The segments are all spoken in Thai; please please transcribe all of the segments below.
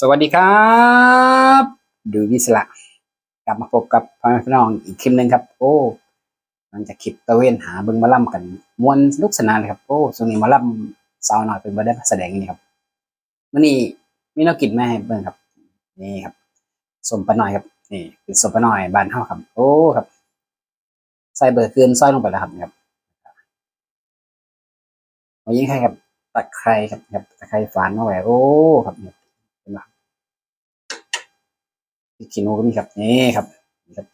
สวัสดีครับ ดูวิสระกลับมาพบกับพ่อแม่พี่น้องอีกคลิปหนึ่งครับ โอ้หลังจากคลิปตะเวนหาเบิ่งมาล่ำกันมวนสนุกสนานเลยครับ โอ้ช่วงนี้มาล่ำสาวน้อยเป็นบ่ได้แสดงนี่ครับมื่อนี้มีนักกินมาให้เบิ่งครับ นี่ครับสมปหน่อยครับ นี่เป็นสมปหน่อยบานเฮาครับ โอ้ครับ ใส่เบอร์เกินซอยลงไปแล้วครับครับเอายิงใครครับตะไคร้ครับครับตะไคร้ฝานมาไว้โอ้ครับนี่ พริกขี้หนูก็มีครับนี่ครับนี่ครับ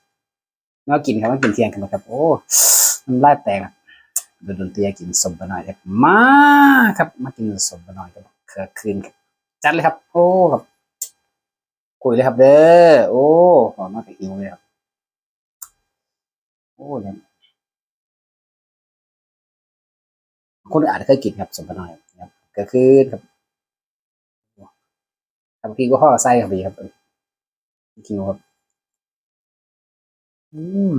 เมื่อกินครับเมื่อกินเที่ยงกันนะครับ โอ้มันไล่แตกครับดูดนตรีกินสมปหน่อยครับมาครับ มากินสมปหน่อยครับเคือคืนครับจัดเลยครับ โอ้ครับคุยเลยครับ เด้อโอ้หอมมากกับหิวเลยครับโอ้เนี่ยคนอาจจะเคยกินครับสมปหน่อยครับเครือคืนครับทำพี่ก็ห่อไส้ครับดีครับ จริงครับ อืม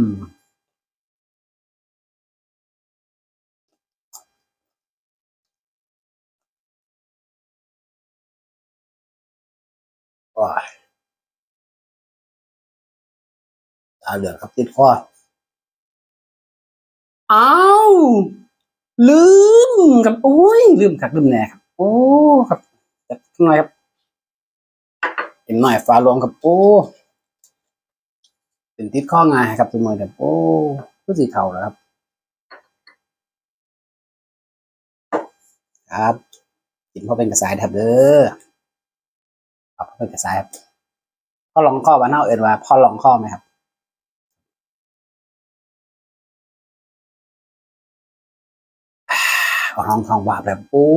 ว้ายตาเหลืองครับติดคออ้าวลืมครับโอ้ยลืมครับลืมแน่ครับ โอ้ครับจัดหน่อยครับ เห็นหน่อยฟ้าลวงครับโอ้เป็นติดข้อง่ายครับทุกมือแบบโอ้ก็สีเทาแล้วครับ ครับกินเพราะเป็นกระสายครับเด้อครับเพราะเป็นกระสายครับพ่อลองข้อบ้านเฮาเอินว่าพ่อลองข้อไหมครับเอาท้องท้องว่าแบบโอ้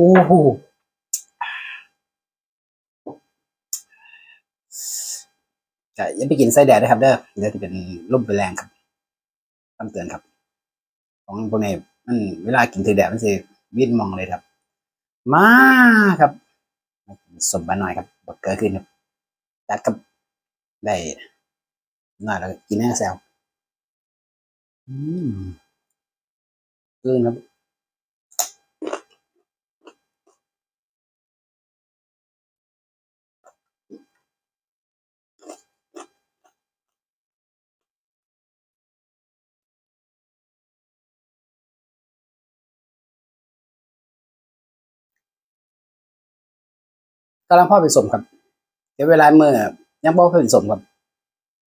จะย่าไปกินไส้แดดนะครับเด้อเดี๋ยวจะเป็นลุ่มเป็นแรงครับคำเตือนครับ ของพวกนี้มันเวลากินถือแดดมันสิวิ่นมองเลยครับ มาครับสมบัติหน่อยครับบักเกอร์ขึ้นครับจัดกับได้หน่อยแล้วกินแห้งแซวอืมขึ้นครับ กำลังพ่อไปสมครับเดี๋ยวเวลาเมื่อยังบ่เป็นสมครับ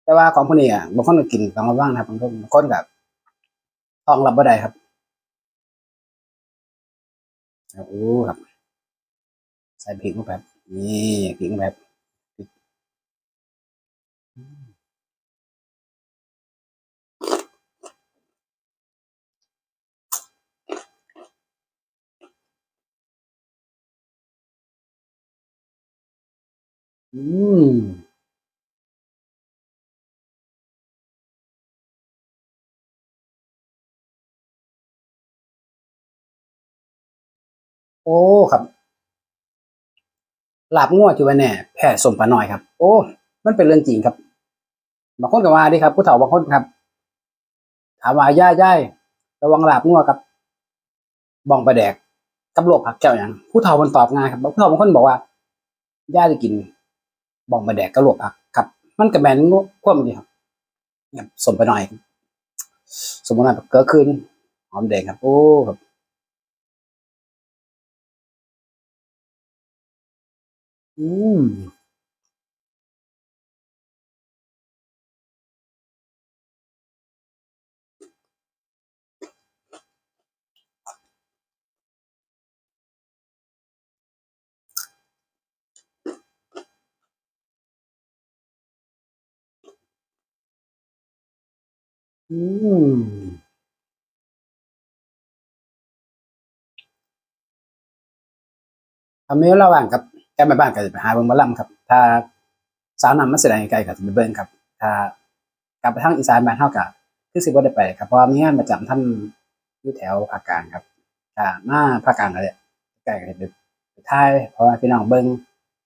แต่ว่าของพวกนี้อะบางคนก็กินต้องคนวังนะครับบางคนบางคนกับท้องรับบ่ได้ครับโอ้ครับ ใส่พริกลงไปครับนี่พริกลงไปครับพริก อืมโอ้ครับลาบงัวที่ว่าแน่แพ้สมปลาหน่อยครับ โอ้ มันเป็นเรื่องจริงครับบางคนก็ว่าดิครับผู้เฒ่าบางคนครับ ถามว่าย่าย่ายระวังลาบงัวกับบ้องปลาแดกกับโรคผักแก้วอย่างผู้เฒ่ามันตอบง่ายครับผู้เฒ่าบางคนบอกว่าย่าจะกิน บองมาแดกกับโรคผักครับ มันก็แม่นควบดีครับแบบสมไปหน่อย สมมติว่าเกิดขึ้นหอมแดงครับ โอ้ครับอืม อืมทำให้ระหว่างครับแก้ม่บ้านก็จะไปหาเบิ่งหมอลำครับ ถ้าสาวนำมาแสดงไกลก็จะไปเบิ่งครับ ถ้ากลับไปทางอีสานบ้านเฮาก็คือสิบ่ได้ไปครับ เพราะว่ามีงานประจำท่านอยู่แถวภาคกลางครับถ้ามาภาคกลางก็ได้ใกล้ก็ได้ไปถ่ายเพราะว่าพี่น้องเบิ่ง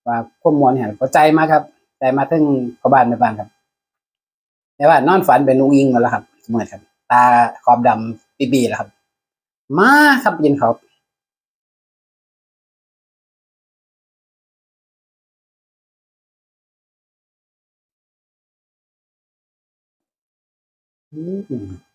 ว่าความมวนเนี่ยเข้าใจมากครับ ใจมาถึงพ่อบ้านแม่บ้านครับแม่บ้านนอนฝันเป็นลุงอิงมาแล้วครับ เมืดครับ ตาขอบดำปีบีแล้วครับ มาครับยินครับอืม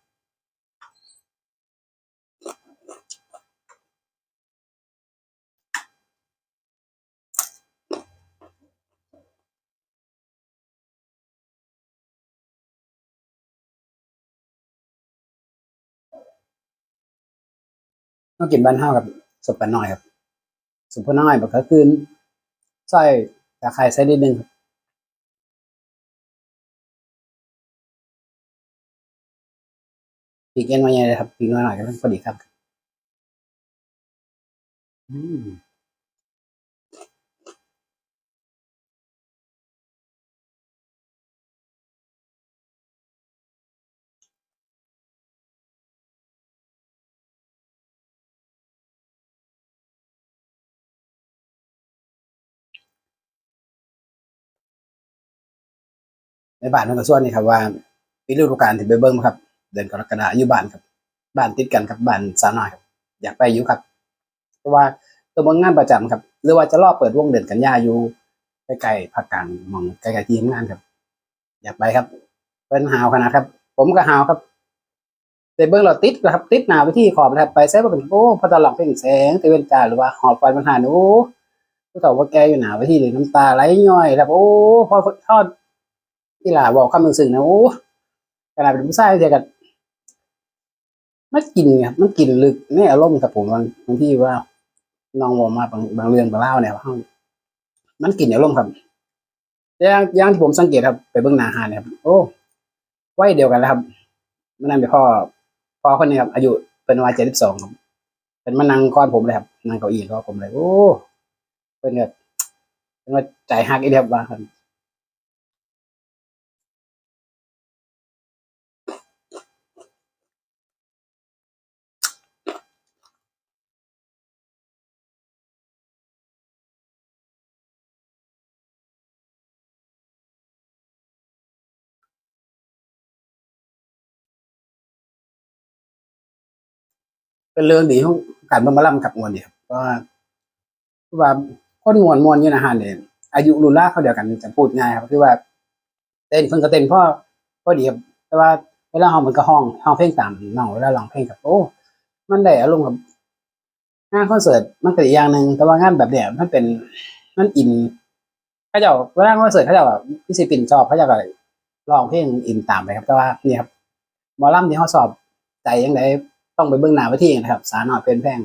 ต้องกินบ้านเฮากับสุปลาน้อยครับสุปลาน้อยแบบก็คือใส่ตะไคร้ใส่นิดนึงครับปีกเอ็นมาใหญ่เลยครับปีกน้อยหน่อยก็พอดีครับ อืม ในบ้านมันก็ส่วนนี่ครับว่าปีฤดูกาลที่ไปเบิ่งครับ เดือนกรกฎาอยู่บ้านครับ บ้านติดกันครับบ้านสาวน้อยครับ อยากไปอยู่ครับเพราะว่าตัวเบิ่งงานประจำครับ หรือว่าจะรอเปิดวงเดือนกันยาอยู่ใกล้ๆภาคกลางมองใกล้ๆที่ทำงานครับ อยากไปครับเป็นหาวขนาดครับ ผมก็หาวครับแต่เบิ่งเราติดครับ ติดหนาไปที่ขอบนะครับไปแซ่บเป็นโอ้พอตอนหลังเพลงแสงตะเวนจ้าหรือว่าหอบไฟมันหาโอ้ผู้เฒ่าว่าแกอยู่หนาไปที่เลยน้ำตาไหลย้อยครับโอ้พอทอด ที่หลาบอกคำหนึ่งสึงนะโอ้ขนาดเป็นผู้ชายเดียวกันมันกินครับมันกินลึกในอารมณ์ครับผมบางบางที่ว่าน้องบอกมาบางบางเรื่องบางเล่าเนี่ยว่ามันกินอารมณ์ครับอย่างอย่างที่ผมสังเกตครับ ไปเบื้องหนาหาเนี่ยครับโอ้วัยเดียวกันแล้วครับมันนั่นเป็นพ่อพ่อคนนี้ครับอายุเป็นวัยเจ็ดสิบสองครับเป็นมานั่งก้อนผมเลยครับนั่งเก้าอี้ก้อนผมเลยโอ้เป็นแบบเป็นว่าใจหักอีเดียบว่าครับ เป็นเรื่องดีของการมามาล่ำกับมวลเนี่ยครับเพราะว่าคนมวลมวลอยู่นะฮะเนี่ยอายุรุ่นล่าเขาเดียวกันจะพูดง่ายครับคือว่าเต้นเพิ่นก็เต้นพ่อพ่อดีครับแต่ว่าเวลาห้องมันก็ห้องห้องเพลงตามน้องเวลาร้องเพลงครับโอ้มันได้อารมณ์กับงานคอนเสิร์ตมันก็อีกอย่างหนึ่งแต่ว่างานแบบเนี้ยมันเป็นมันอินเขาจ้าเวลาคอนเสิร์ตเขาจ้าแบบพี่ศิปินชอบเขาจ้าก็ร้องเพลงอินตามไปครับแต่ว่านี่ครับมอลำที่เขาสอบใจยังไง ต้องไปเบื้องหน้าไปที่นะครับ สารหน่อยเป็นแพง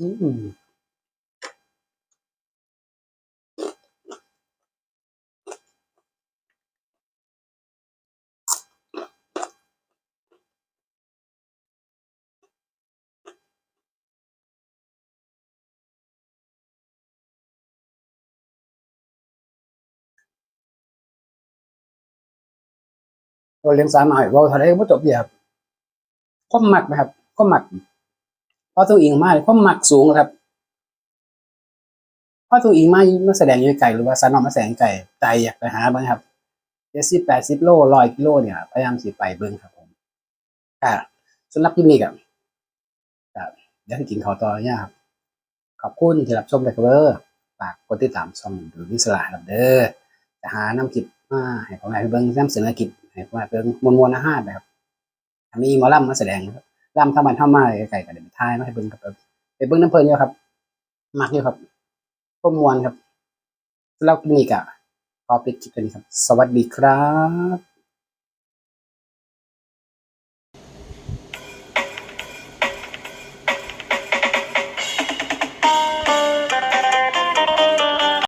อืม เราเลี้ยงสารหน่อยเราทะเลก็จบเดียบความหมักนะครับความหมักเพราะตัวอิงมากความหมักสูงครับเพราะตัวอิงมามาแสดงอยู่ไก่หรือว่าสารหน่อมาแสดงไก่ใจอยากไปหาบ้างครับเจ็ดสิบแปดสิบโลร้อยกิโลเนี่ยพยายามสิไปเบิ้งครับผมอ่าสำหรับที่นี่กับครับเดี๋ยวให้กินขอต่อเนี่ยครับขอบคุณที่รับชมเลยครับเด้อฝากกดติดตามช่องดูวิสลาครับเด้อจะหาน้ำกิบมาให้พ่อแม่ไปเบิ่งน้ำเสนอกิบ ให้พ่อแม่เบิ่งมวลมวลอาหารนะครับมีหมอลำมาแสดงครับลำทำมันทำมาไก่กันเด็กไทายมาให้เบิ้งกับไปเบิ้งน้ำเพลินเยอะครับมักเยอะครับพวกมวลครับแล้วคลินิกะขอปิดคลิปตัวนี้ครับ สวัสดีครับ